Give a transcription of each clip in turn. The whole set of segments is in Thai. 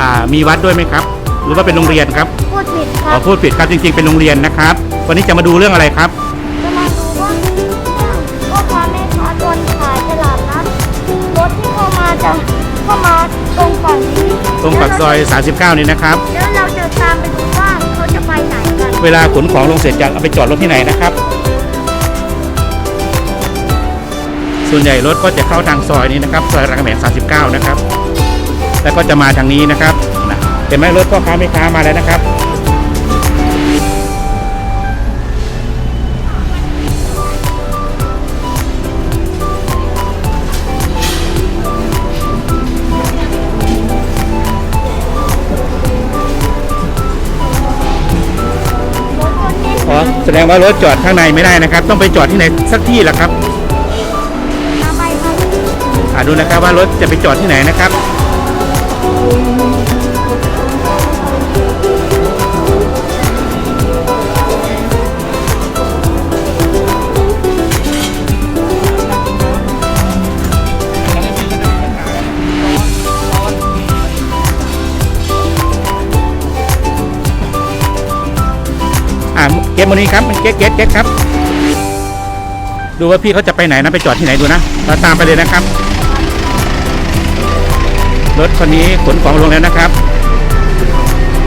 อ่ามีวัดด้วยไหมครับ หรือว่าเป็นโรงเรียนครับพูดผิดคอ๋รัอบพูดผิดครับจริงๆเป็นโรงเรียนนะครับ วันนี้จะมาดูเรื่องอะไรครับ จะมาดูว่าพ่อค้าแม่ค้าตอนขายตลาดนัดรถที่เข้ามาจะเข้ามาตรงฝั่งนี้ตรงปากซอย 39 นี่นะครับ แล้วเราจะตามไปดูว่าเขาจะไปไหนกันเวลาขนของลงเสร็จจะเอาไปจอดรถที่ไหนนะครับ ส่วนใหญ่รถก็จะเข้าทางซอยนี้นะครับ ซอยรามคำแหง39 นะครับ แล้วก็จะมาทางนี้นะครับนะเห็นไหมรถพ่อค้าแม่ค้ามาแล้วนะครับรถคนนี้อ๋อแสดงว่ารถจอดข้างในไม่ได้นะครับ ต้องไปจอดที่ไหนสักที่แหละครับมาไปครับอ่าดูนะครับว่ารถจะไปจอดที่ไหนนะครับ อ่าเก็บวันนี้ครับมันเก็ตเก็ตเก็ตครับ ดูว่าพี่เขาจะไปไหนนะไปจอดที่ไหนดูนะเราตามไปเลยนะครับ รถคันนี้ขนของลงแล้วนะครับ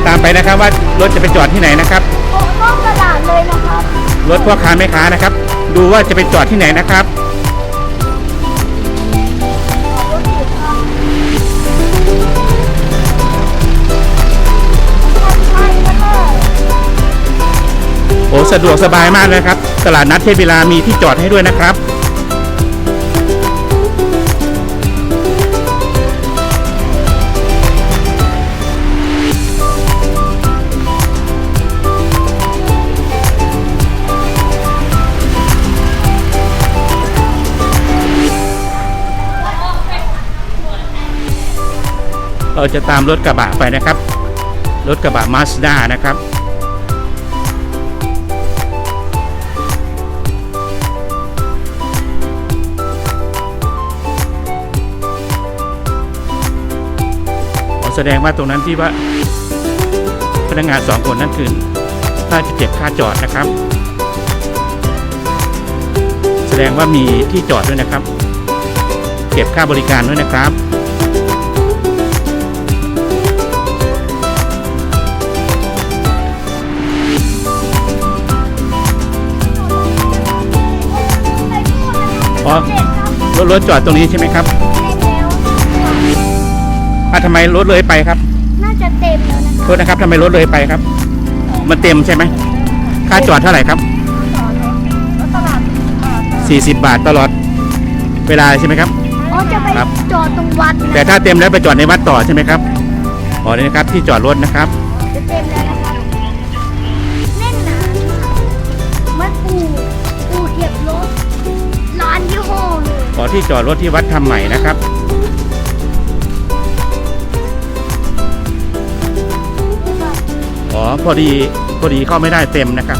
ตามไปนะครับว่ารถจะไปจอดที่ไหนนะครับโอ้นอกตลาดเลยนะครับรถพ่อค้าแม่ค้านะครับ ดูว่าจะไปจอดที่ไหนนะครับรถผิดครับใช่แล้วก็โอ้สะดวกสบายมากเลยครับ ตลาดนัดเทพเวลามีที่จอดให้ด้วยนะครับ เราจะตามรถกระบะไปนะครับ รถกระบะมาสด้านะครับแสดงว่าตรงนั้นที่ว่าพนักงานสองคนนั่นคือน่าจะเก็บค่าจอดนะครับ แสดงว่ามีที่จอดด้วยนะครับ เก็บค่าบริการด้วยนะครับ อ๋อรถรถจอดตรงนี้ใช่ไหมครับอะทำไมรถเลยไปครับ น่าจะเต็มแล้วนะคโทรับษนะครับทำไมรถเลยไปครับ มันเต็มใช่ไหมค่าจอดเท่าไหร่ครับแล้วตลาดอ่า40 บาทตลอดเวลาใช่ไหมครับ อ๋อจะไปครับ จอดตรงวัดนะแต่ถ้าเต็มแล้วไปจอดในวัดต่อใช่ไหมครับอ๋อนี่นะครับที่จอดรถนะครับ จะเต็มแล้วนะครับแน่นหนามากมันอู่อู่เก็บรถร้าน ยี่ห้อเลยขอที่จอดรถที่วัดทำใหม่นะครับ อ๋อ พอดี พอดีเข้าไม่ได้เต็มนะครับ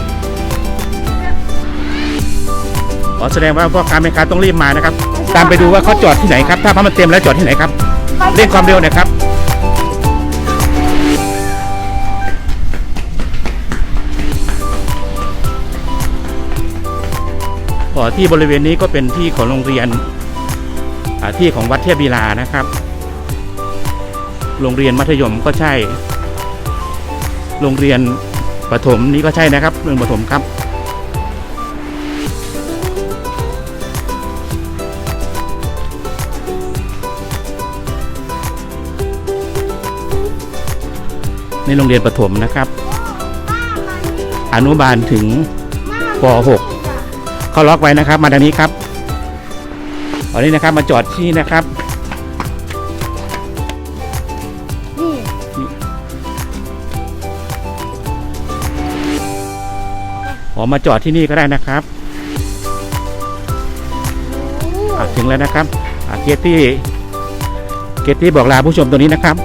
อ๋อ แสดงว่าพ่อค้าแม่ค้าต้องรีบมานะครับ ตามไปดูว่าเขาจอดที่ไหนครับ ถ้าพามันเต็มแล้วจอดที่ไหนครับ เร่งความเร็วหน่อยครับ ที่บริเวณนี้ก็เป็นที่ของโรงเรียนที่ของวัดเทพวีลานะครับ โรงเรียนมัธยมก็ใช่ โรงเรียนประถมนี้ก็ใช่นะครับโรงเรียนประถมครับ ในโรงเรียนประถมนะครับ อนุบาลถึงป .6 เขาล็อกไว้นะครับ มาทางนี้ครับตอนนี้นะครับมาจอดที่นะครับนี่ออมาจอดที่นี่ก็ได้นะครับถึงแล้วนะครับเกตตี้เกตตี้บอกลาผู้ชมตัวนี้นะครับ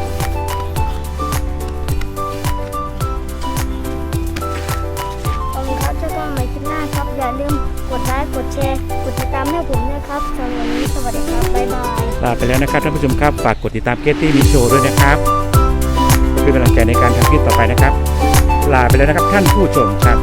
ค์กดแชร์กดติดตามให้ผมด้วยครับสำหรับวันนี้สวัสดีครับบ๊ายบายลาไปแล้วนะครับท่านผู้ชมครับฝากกดติดตามเกตตี้มีโชว์ด้วยนะครับเป็นกำลังใจในการทำคลิปต่อไปนะครับ ลาไปแล้วนะครับท่านผู้ชมครับ